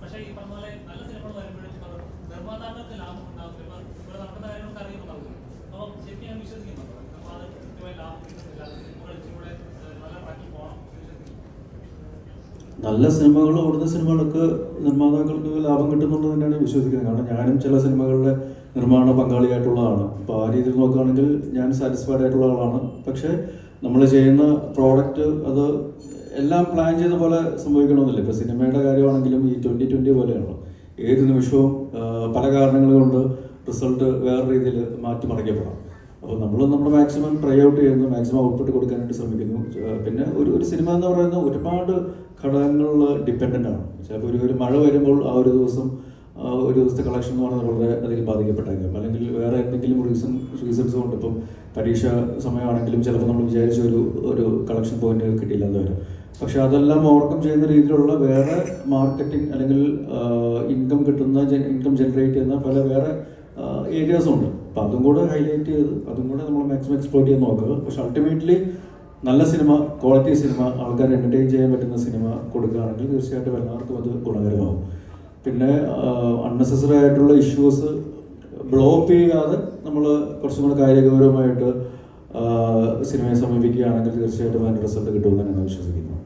പക്ഷേ ഈ നല്ല സിനിമകൾ നിർമ്മാതാക്കൾക്ക് ലാഭം ലാഭം നല്ല നല്ല ഓടുന്ന സിനിമകൾക്ക് നിർമ്മാതാക്കൾക്ക് ലാഭം കിട്ടുന്നുള്ളത് തന്നെയാണ് വിശ്വസിക്കുന്നത്. കാരണം ഞാനും ചില സിനിമകളുടെ നിർമ്മാണ പങ്കാളിയായിട്ടുള്ളതാണ്. അപ്പോൾ ആ രീതിയിൽ നോക്കുകയാണെങ്കിൽ ഞാൻ സാറ്റിസ്ഫൈഡ് ആയിട്ടുള്ള ആളാണ്. പക്ഷേ നമ്മൾ ചെയ്യുന്ന പ്രോഡക്റ്റ് അത് എല്ലാം പ്ലാൻ ചെയ്ത പോലെ സംഭവിക്കണമെന്നില്ല. ഇപ്പോൾ സിനിമയുടെ കാര്യമാണെങ്കിലും ഈ ട്വന്റി ട്വന്റി പോലെയാണ് ഏത് നിമിഷവും പല കാരണങ്ങൾ കൊണ്ട് റിസൾട്ട് വേറെ രീതിയിൽ മാറ്റിമറിക്കപ്പെടാം അപ്പോൾ നമ്മൾ നമ്മുടെ മാക്സിമം ട്രൈ ഔട്ട് ചെയ്യുന്നു മാക്സിമം ഔട്ട്പുട്ട് കൊടുക്കാനായിട്ട് ശ്രമിക്കുന്നു. പിന്നെ ഒരു ഒരു സിനിമ എന്ന് പറയുന്നത് ഒരുപാട് ഘടകങ്ങളിൽ ഡിപ്പെൻഡന്റ് ആണ്. ചിലപ്പോൾ ഒരു ഒരു മഴ വരുമ്പോൾ ആ ഒരു ദിവസം ഒരു ദിവസത്തെ കളക്ഷൻ എന്ന് പറയുന്നത് വളരെ അധികം ബാധിക്കപ്പെട്ടേക്കാം. അല്ലെങ്കിൽ വേറെ എന്തെങ്കിലും റീസൺ റീസൺസ് കൊണ്ട് ഇപ്പം പരീക്ഷ സമയമാണെങ്കിലും ചിലപ്പോൾ നമ്മൾ വിചാരിച്ച ഒരു ഒരു കളക്ഷൻ പോയിന്റ് കിട്ടിയില്ല എന്ന് വരും. പക്ഷെ അതെല്ലാം ഓവർകം ചെയ്യുന്ന രീതിയിലുള്ള വേറെ മാർക്കറ്റിംഗ് അല്ലെങ്കിൽ ഇൻകം കിട്ടുന്ന ഇൻകം ജനറേറ്റ് ചെയ്യുന്ന പല വേറെ ഏരിയാസും ഉണ്ട്. അപ്പം അതും കൂടെ ഹൈലൈറ്റ് ചെയ്ത് അതും കൂടെ നമ്മൾ മാക്സിമം എക്സ്പ്ലോർ ചെയ്യാൻ നോക്കുക. പക്ഷെ അൾട്ടിമേറ്റ്ലി നല്ല സിനിമ ക്വാളിറ്റി സിനിമ ആൾക്കാർ എന്റർടൈൻ ചെയ്യാൻ പറ്റുന്ന സിനിമ കൊടുക്കുകയാണെങ്കിൽ തീർച്ചയായിട്ടും എല്ലാവർക്കും അത് ഗുണകരമാവും. പിന്നെ അൺനെസസറി ആയിട്ടുള്ള ഇഷ്യൂസ് ബ്ലോപ്പ് ചെയ്യാതെ നമ്മൾ കുറച്ചും കൂടെ കാര്യഗൗരവമായിട്ട് സിനിമയെ സമീപിക്കുകയാണെങ്കിൽ തീർച്ചയായിട്ടും അതിന്റെ റിസൾട്ട് കിട്ടുമെന്ന് ഞാൻ വിശ്വസിക്കുന്നു.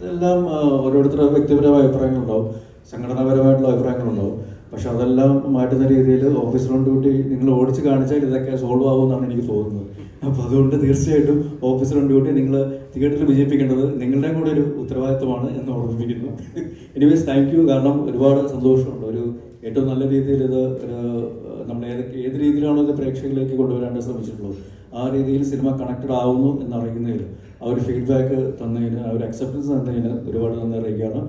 ഇതെല്ലാം ഓരോരുത്തരുടെ വ്യക്തിപരമായ അഭിപ്രായങ്ങളുണ്ടാവും. സംഘടനാപരമായിട്ടുള്ള അഭിപ്രായങ്ങളുണ്ടാവും. പക്ഷെ അതെല്ലാം മാറ്റുന്ന രീതിയിൽ ഓഫീസർ ഓൺ ഡ്യൂട്ടി നിങ്ങൾ ഓടിച്ച് കാണിച്ചാൽ ഇതൊക്കെ സോൾവ് ആവുമെന്നാണ് എനിക്ക് തോന്നുന്നത്. അപ്പോൾ അതുകൊണ്ട് തീർച്ചയായിട്ടും ഓഫീസർ ഓൺ ഡ്യൂട്ടി നിങ്ങൾ തിയേറ്ററിൽ വിജയിപ്പിക്കേണ്ടത് നിങ്ങളുടെ കൂടെ ഒരു ഉത്തരവാദിത്വമാണ് എന്ന് ഓർമ്മിപ്പിക്കുന്നു. എനിവേസ് താങ്ക് യു കാരണം ഒരുപാട് സന്തോഷമുണ്ട്. ഒരു ഏറ്റവും നല്ല രീതിയിൽ ഇത് നമ്മൾ ഏതൊക്കെ ഏത് രീതിയിലാണോ ഇത് പ്രേക്ഷകരിലേക്ക് കൊണ്ടുവരാൻ ശ്രമിച്ചിട്ടുള്ളത് ആ രീതിയിൽ സിനിമ കണക്റ്റഡ് ആവുന്നു എന്നറിയുന്നതിൽ ആ ഒരു ഫീഡ്ബാക്ക് തന്നതിന് ആ ഒരു അക്സെപ്റ്റൻസ് തന്നതിന് ഒരുപാട് നന്ദി അറിയിക്കുകയാണ്.